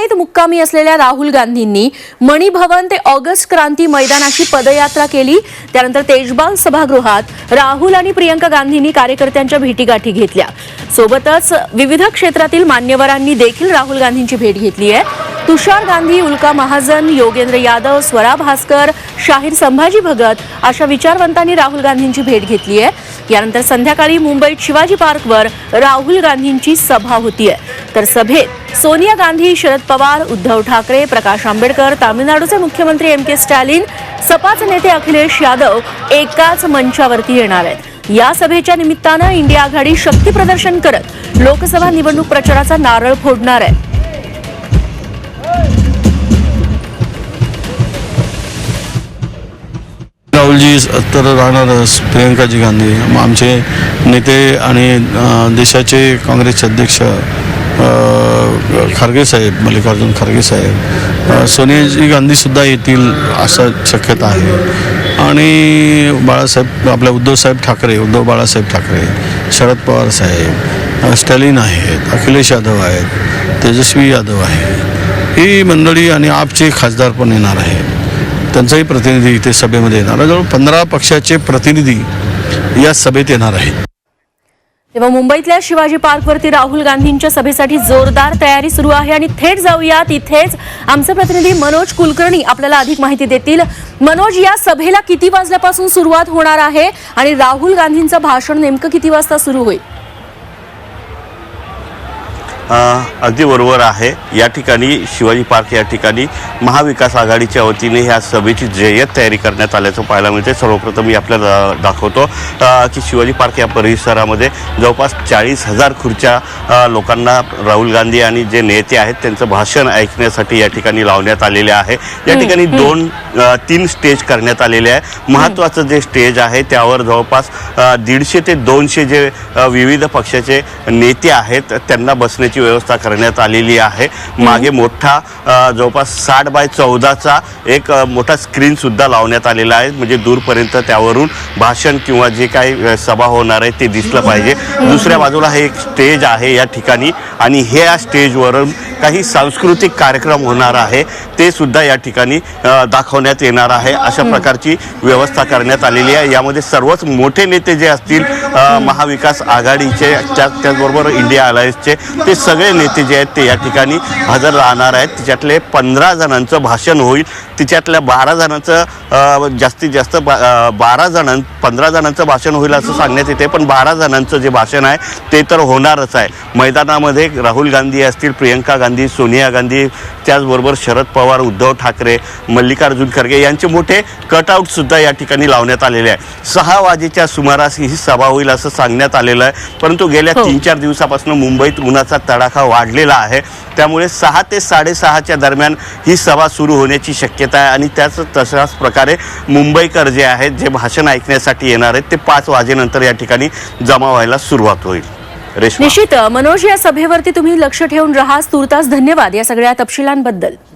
मुंबईत मुक्कामी असलेल्या राहुल गांधींनी मणिभवन ते ऑगस्ट क्रांती मैदानाची पदयात्रा केली. त्यानंतर तेजबाग सभागृहात राहुल आणि प्रियंका गांधींनी कार्यकर्त्यांच्या भेटीगाठी घेतल्या. सोबतच विविध क्षेत्रातील मान्यवरांनी देखील राहुल गांधींची भेट घेतली आहे. तुषार गांधी उल्का महाजन योगेंद्र यादव स्वरा भास्कर शाहीर संभाजी भगत अशा विचारवंतांनी राहुल गांधींची भेट घेतली आहे. यानंतर संध्याकाळी मुंबईत शिवाजी पार्कवर राहुल गांधींची सभा होतीये. तर सभेत सोनिया गांधी शरद पवार उद्धव ठाकरे प्रकाश आंबेडकर तामिळनाडूचे मुख्यमंत्री एम के स्टॅलिन सपाचे नेते अखिलेश यादव एकाच मंचावरती येणार आहेत. या सभेच्या निमित्तानं इंडिया आघाडी शक्ती प्रदर्शन करत लोकसभा निवडणूक प्रचाराचा नारळ फोडणार आहे. राहुलजी तर राहणारच प्रियंकाजी गांधी. आमचे नेते आणि देशाचे काँग्रेसचे अध्यक्ष खारगे साहेब मल्लिकार्जुन खरगे साहेब सोनियाजी गांधीसुद्धा येतील असं शक्यता आहे. आणि बाळासाहेब आपल्या उद्धवसाहेब ठाकरे उद्धव बाळासाहेब ठाकरे शरद पवार साहेब स्टॅलिन आहेत अखिलेश यादव आहेत तेजस्वी यादव आहे ही मंडळी आणि आपचे खासदार पण येणार आहेत. त्यांचाही प्रतिनिधी इथे सभेमध्ये येणार जवळ पंधरा पक्षाचे प्रतिनिधी या सभेत येणार आहेत. तेव्हा मुंबईतल्या शिवाजी पार्कवरती राहुल गांधींच्या सभेसाठी जोरदार तयारी सुरू आहे आणि थेट जाऊया. तिथेच आमचे प्रतिनिधी मनोज कुलकर्णी आपल्याला अधिक माहिती देतील. मनोज या सभेला किती वाजल्यापासून सुरुवात होणार आहे आणि राहुल गांधींचं भाषण नेमकं किती वाजता सुरू होईल? अगदी बरोबर आहे. या ठिकाणी शिवाजी पार्क या ठिकाणी महाविकास आघाडीच्या वतीने ह्या सभेची जय्यत तयारी करण्यात आल्याचं पाहायला मिळते सर्वप्रथम मी आपल्याला दाखवतो की शिवाजी पार्क या परिसरामध्ये जवळपास चाळीस हजार खुर्च्या लोकांना राहुल गांधी आणि जे नेते आहेत त्यांचं भाषण ऐकण्यासाठी या ठिकाणी लावण्यात आलेले आहे. या ठिकाणी दोन तीन स्टेज करण्यात आलेले आहे. महत्त्वाचं जे स्टेज आहे त्यावर जवळपास दीडशे ते दोनशे जे विविध पक्षाचे नेते आहेत त्यांना बसण्याची व्यवस्था करण्यात आलेली आहे. मागे मोठा जवळपास साठ बाय चौदाचा एक मोठा स्क्रीन सुद्धा लावण्यात आलेला आहे. म्हणजे दूरपर्यंत त्यावरून भाषण किंवा जे काही सभा होणार आहे ते दिसलं पाहिजे. दुसऱ्या बाजूला हे एक स्टेज आहे या ठिकाणी आणि ह्या स्टेजवरून काही सांस्कृतिक कार्यक्रम होणार आहे. ते सुद्धा या ठिकाणी दाखवण्यात येणार आहे. अशा प्रकारची व्यवस्था करण्यात आलेली आहे. यामध्ये सर्वच मोठे नेते जे असतील महाविकास आघाडीचे त्या त्याचबरोबर इंडिया अलायन्सचे ते सगळे नेते जे आहेत ते या ठिकाणी हजर राहणार आहेत. तिच्यातले पंधरा जणांचं भाषण होईल. तिच्यातल्या बारा जणांचं जास्तीत जास्त बा बारा जणां पंधरा जणांचं भाषण होईल असं सांगण्यात येते. पण बारा जणांचं जे भाषण आहे ते तर होणारच आहे. मैदानामध्ये राहुल गांधी असतील प्रियंका गांधी सोनिया गांधी त्याचबरोबर शरद पवार उद्धव ठाकरे मल्लिकार्जुन खरगे यांचे मोठे कटआउटसुद्धा या ठिकाणी लावण्यात आलेले आहे. सहा वाजेच्या सुमारास ही सभा होईल. असं सांगण्यात आलेलं आहे. परंतु गेल्या हो. तीन चार दिवसापासून मुंबईत उन्हाचा तडाखा वाढलेला आहे. त्यामुळे सहा ते साडेसहाच्या दरम्यान ही सभा सुरू होण्याची शक्यता आहे. आणि त्याच तशाच प्रकारे मुंबईकर जे आहेत जे भाषण ऐकण्यासाठी येणार आहेत ते पाच वाजेनंतर या ठिकाणी जमा व्हायला सुरुवात होईल. निश्चित मनोज या सभेवरती तुम्ही लक्ष ठेवून राहा. तुर्तास धन्यवाद या सगळ्या तपशिलांबद्दल.